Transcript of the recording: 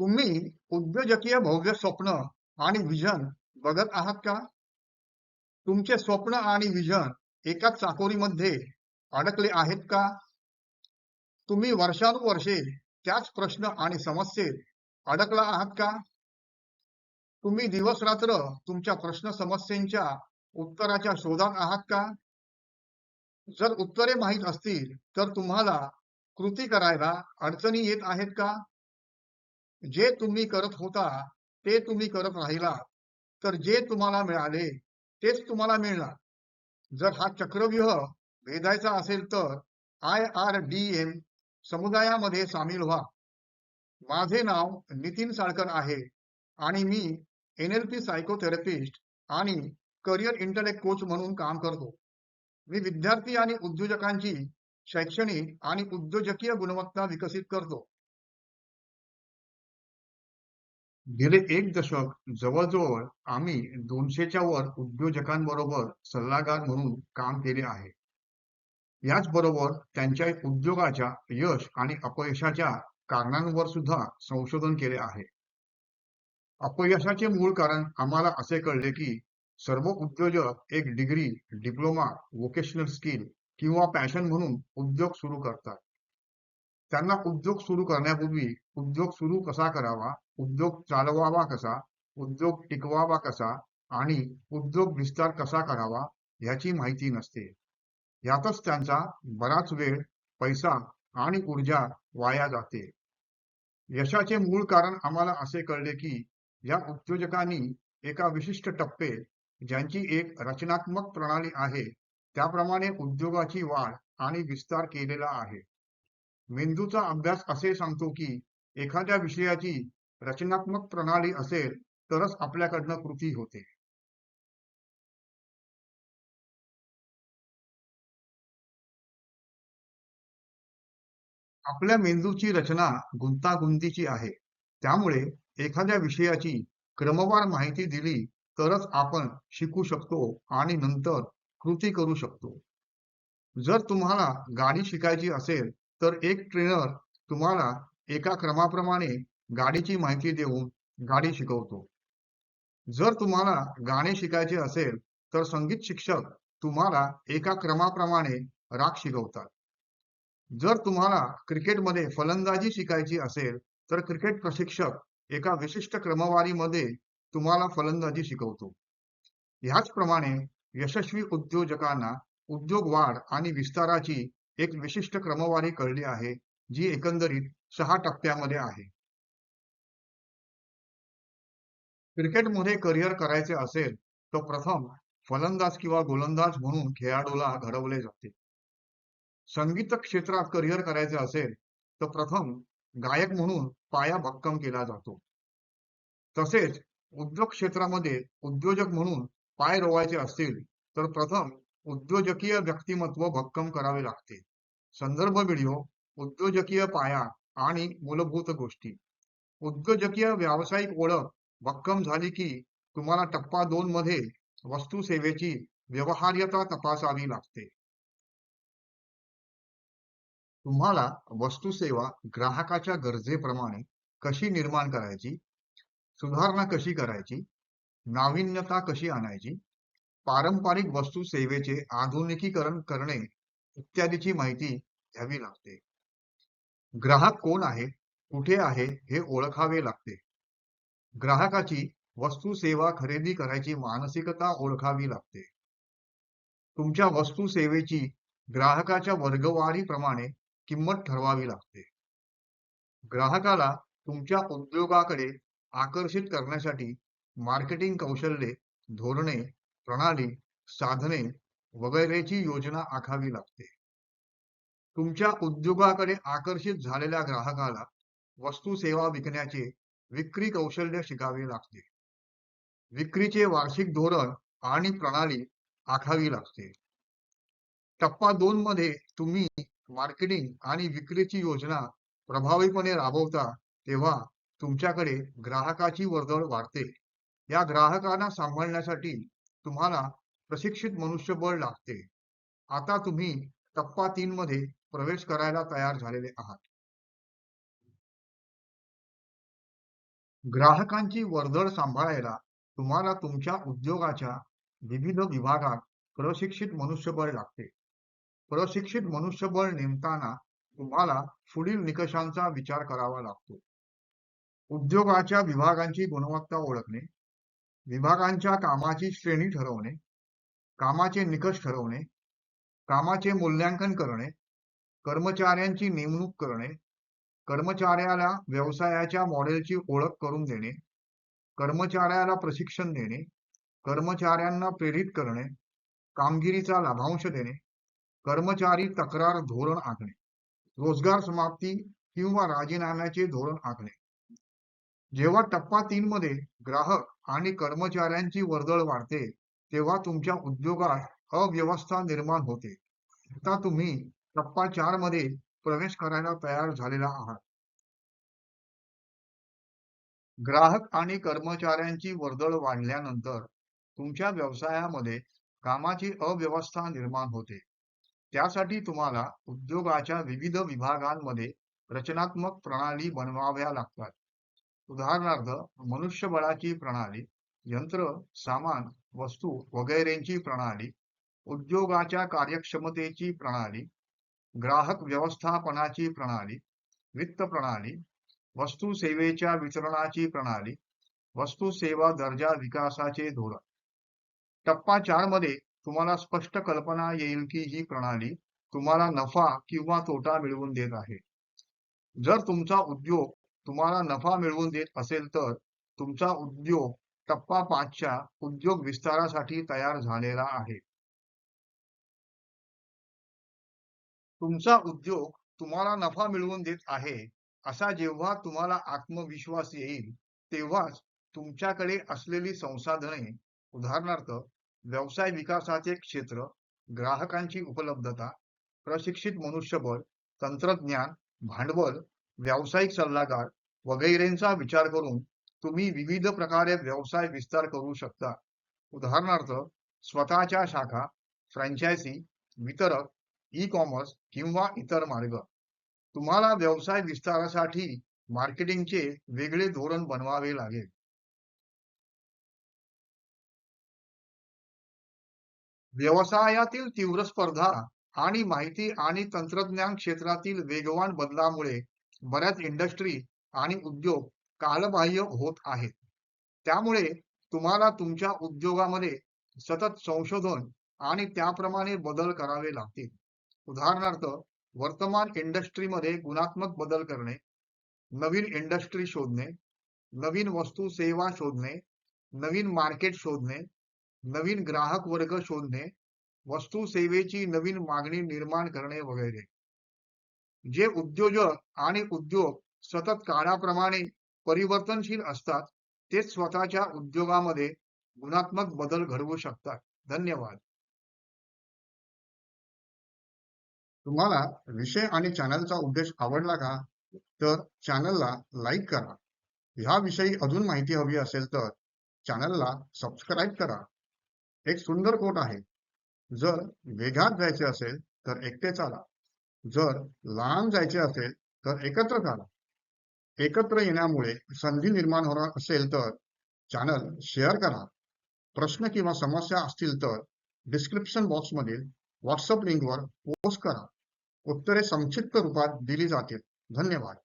तुम्ही उद्योजकीय भव्य स्वप्न आणि विजन बघत आहात का? तुमचे स्वप्न आणि विजन एकाच चाकोरीमध्ये अडकले आहेत का? तुम्ही वर्षानुवर्षे त्याच प्रश्न आणि समस्येत अडकला आहात का? तुम्ही दिवस रात्र तुमच्या प्रश्न समस्येच्या उत्तराच्या शोधात आहात का? जर उत्तरे माहीत असतील तर तुम्हाला कृती करायला अडचणी येत आहेत का? जे तुम्ही करत होता ते तुम्ही करत राहिला. तर जे तुम्हाला मिळाले तेच तुम्हाला मिळणार. जर हा चक्रव्यूह भेदायचा असेल तर आय आर डी एम समुदायामध्ये सामील व्हा. माझे नाव नितीन साळकर आहे आणि मी एन एल पी सायकोथेरपिस्ट आणि करिअर इंटलेक्ट कोच म्हणून काम करतो. मी विद्यार्थी आणि उद्योजकांची शैक्षणिक आणि उद्योजकीय गुणवत्ता विकसित करतो. गेले एक दशक जवळजवळ आम्ही दोनशेच्या वर उद्योजकांबरोबर सल्लागार म्हणून काम केले आहे. याचबरोबर त्यांच्या उद्योगाच्या यश आणि अपयशाच्या कारणांवर सुद्धा संशोधन केले आहे. अपयशाचे मूळ कारण आम्हाला असे कळले की सर्व उद्योजक एक डिग्री डिप्लोमा व्होकेशनल स्किल किंवा पॅशन म्हणून उद्योग सुरू करतात. त्यांना उद्योग सुरू करण्यापूर्वी उद्योग सुरू कसा करावा? उद्योग चालवावा कसा? उद्योग टिकवावा कसा? आणि उद्योग विस्तार कसा करावा? याची माहिती नसते. यातच त्यांचा बराच वेळ पैसा आणि ऊर्जा वाया जाते. यशाचे मूळ कारण आम्हाला असे कळले की या उद्योजकांनी एका विशिष्ट टप्पे ज्यांची एक रचनात्मक प्रणाली आहे त्याप्रमाणे उद्योगाची वाढ आणि विस्तार केलेला आहे. मेंदूचा अभ्यास असे सांगतो की एखाद्या विषयाची रचनात्मक प्रणाली असेल तरच आपल्याकडनं कृती होते. आपल्या मेंदूची रचना गुंतागुंतीची आहे. त्यामुळे एखाद्या विषयाची क्रमवार माहिती दिली तरच आपण शिकू शकतो आणि नंतर कृती करू शकतो. जर तुम्हाला गाडी शिकायची असेल तर एक ट्रेनर तुम्हाला एका क्रमाप्रमाणे गाडीची माहिती देऊन गाडी शिकवतो. जर तुम्हाला गाणे शिकायचे असेल तर संगीत शिक्षक तुम्हाला एका क्रमाप्रमाणे राग शिकवतात. जर तुम्हाला क्रिकेटमध्ये फलंदाजी शिकायची असेल तर क्रिकेट प्रशिक्षक एका विशिष्ट क्रमवारीमध्ये तुम्हाला फलंदाजी शिकवतो. ह्याचप्रमाणे यशस्वी उद्योजकांना उद्योग वाढ आणि विस्ताराची एक विशिष्ट क्रमवारी कळली आहे जी एकंदरीत सहा टप्प्यामध्ये आहे. क्रिकेटमध्ये करिअर करायचे असेल तर प्रथम फलंदाज किंवा गोलंदाज म्हणून खेळाडूला घडवले जाते. संगीत क्षेत्रात करिअर करायचे असेल तर प्रथम गायक म्हणून पाया भक्कम केला जातो. तसेच उद्योग क्षेत्रामध्ये उद्योजक म्हणून पाय रोवायचे असतील तर प्रथम उद्योजकीय व्यक्तिमत्व भक्कम करावे लागते. संदर्भ व्हिडिओ उद्योजकीय पाया आणि मूलभूत गोष्टी. उद्योजकीय व्यावसायिक ओळख भक्कम झाली की तुम्हाला टप्पा दोन मध्ये वस्तू सेवेची व्यवहार्यता तपासावी लागते. तुम्हाला वस्तू सेवा ग्राहकाच्या गरजेप्रमाणे कशी निर्माण करायची? सुधारणा कशी करायची? नाविन्यता कशी आणायची? पारंपरिक वस्तू सेवेचे आधुनिकीकरण करणे इत्यादीची माहिती घ्यावी लागते. ग्राहक कोण आहे? कुठे आहे? हे ओळखावे लागते. ग्राहकाची वस्तू सेवा खरेदी करायची मानसिकता ओळखावी लागते. तुमच्या वस्तू सेवेची ग्राहकाच्या वर्गवारीप्रमाणे किंमत ठरवावी लागते. ग्राहकाला तुमच्या उद्योगाकडे आकर्षित करण्यासाठी मार्केटिंग कौशल्ये धोरणे प्रणाली साधने वगैरेची योजना आखावी लागते. तुमच्या उद्योगाकडे आकर्षित झालेल्या ग्राहकाला वस्तू सेवा विकण्याचे विक्री कौशल्य शिकावे लागते. विक्रीचे वार्षिक धोरण आणि प्रणाली आखावी लागते. टप्पा दोन मध्ये तुम्ही मार्केटिंग आणि विक्रीची योजना प्रभावीपणे राबवता तेव्हा तुमच्याकडे ग्राहकाची वर्दळ वाढते. या ग्राहकांना सांभाळण्यासाठी तुम्हाला प्रशिक्षित मनुष्यबळ लागते. आता तुम्ही टप्पा तीन मध्ये प्रवेश करायला तयार झालेले आहात. ग्राहकांची वर्दळ सांभाळायला तुम्हाला तुमच्या उद्योगाच्या विविध विभागात प्रशिक्षित मनुष्यबळ लागते. प्रशिक्षित मनुष्यबळ नेमताना तुम्हाला पुढील निकषांचा विचार करावा लागतो. उद्योगाच्या विभागांची गुणवत्ता ओळखणे विभागांच्या कामाची श्रेणी ठरवणे कामाचे निकष ठरवणे कामाचे मूल्यांकन करणे कर्मचाऱ्यांची नेमणूक करणे कर्मचाऱ्याला व्यवसायाच्या मॉडेलची ओळख करून देणे कर्मचाऱ्याला प्रशिक्षण देणे कर्मचाऱ्यांना प्रेरित करणे कामगिरीचा लाभांश देणे कर्मचारी तक्रार धोरण आखणे रोजगार समाप्ती किंवा राजीनाम्याचे धोरण आखणे. जेव्हा टप्पा तीन मध्ये ग्राहक आणि कर्मचाऱ्यांची वर्दळ वाढते तेव्हा तुमच्या उद्योगात अव्यवस्था निर्माण होते. आता तुम्ही टप्पा चारमध्ये प्रवेश करायला तयार झालेला आहात. ग्राहक आणि कर्मचाऱ्यांची वर्दळ वाढल्यानंतर तुमच्या व्यवसायामध्ये कामाची अव्यवस्था निर्माण होते. त्यासाठी तुम्हाला उद्योगाच्या विविध विभागांमध्ये रचनात्मक प्रणाली बनवाव्या लागतात. उदाहरणार्थ मनुष्यबळाची प्रणाली यंत्र सामान वस्तू वगैरेंची प्रणाली उद्योगाच्या कार्यक्षमतेची प्रणाली ग्राहक व्यवस्थापनाची प्रणाली वित्त प्रणाली वस्तू सेवेच्या वितरणाची प्रणाली वस्तू सेवा दर्जा विकासाचे धोरण. टप्पा चारमध्ये तुम्हाला स्पष्ट कल्पना येईल की ही प्रणाली तुम्हाला नफा किंवा तोटा मिळवून देत आहे. जर तुमचा उद्योग तुम्हाला नफा मिळवून देत असेल तर तुमचा उद्योग टप्पा पाचच्या उद्योग विस्तारासाठी तयार झालेला आहे. तुमचा उद्योग तुम्हाला नफा मिळवून देत आहे असा जेव्हा तुम्हाला आत्मविश्वास येईल तेव्हाच तुमच्याकडे असलेली संसाधने उदाहरणार्थ व्यवसाय विकासाचे क्षेत्र ग्राहकांची उपलब्धता प्रशिक्षित मनुष्यबळ तंत्रज्ञान भांडवल व्यावसायिक सल्लागार वगैरेंचा विचार करून तुम्ही विविध प्रकारे व्यवसाय विस्तार करू शकता. उदाहरणार्थ स्वतःच्या शाखा फ्रँचायझी वितरक ई कॉमर्स किंवा इतर मार्ग. तुम्हाला व्यवसाय विस्तारासाठी मार्केटिंगचे वेगळे धोरण बनवावे लागेल. व्यवसायातील तीव्र स्पर्धा आणि माहिती आणि तंत्रज्ञान क्षेत्रातील वेगवान बदलामुळे बऱ्याच इंडस्ट्री आणि उद्योग कालबाह्य होत आहेत त्यामुळे तुम्हाला तुमच्या उद्योगामध्ये सतत संशोधन आणि त्याप्रमाणे बदल करावे लागतील. उदाहरणार्थ वर्तमान इंडस्ट्रीमध्ये गुणात्मक बदल करणे नवीन इंडस्ट्री शोधणे नवीन वस्तू सेवा शोधणे नवीन मार्केट शोधणे नवीन ग्राहक वर्ग शोधणे वस्तू सेवेची नवीन मागणी निर्माण करणे वगैरे. जे उद्योजक आणि उद्योग सतत काळाप्रमाणे परिवर्तनशील असतात तेच स्वतःच्या उद्योगामध्ये गुणात्मक बदल घडवू शकतात. धन्यवाद. तुम्हाला विषय आणि चॅनलचा उद्देश आवडला का? तर चॅनलला लाईक करा. ह्याविषयी अजून माहिती हवी असेल तर चॅनलला सबस्क्राईब करा. एक सुंदर कोट आहे. जर वेगात जायचे असेल तर एकटे चाला जर लांब जायचे असेल तर एकत्र चाला एकत्र येण्यामुळे संधी निर्माण होणार असेल तर चॅनल शेअर करा. प्रश्न किंवा समस्या असतील तर डिस्क्रिप्शन बॉक्समधील व्हॉट्सअप लिंकवर पोस्ट करा. उत्तरे संक्षिप्त रूपात दिली जातील. धन्यवाद.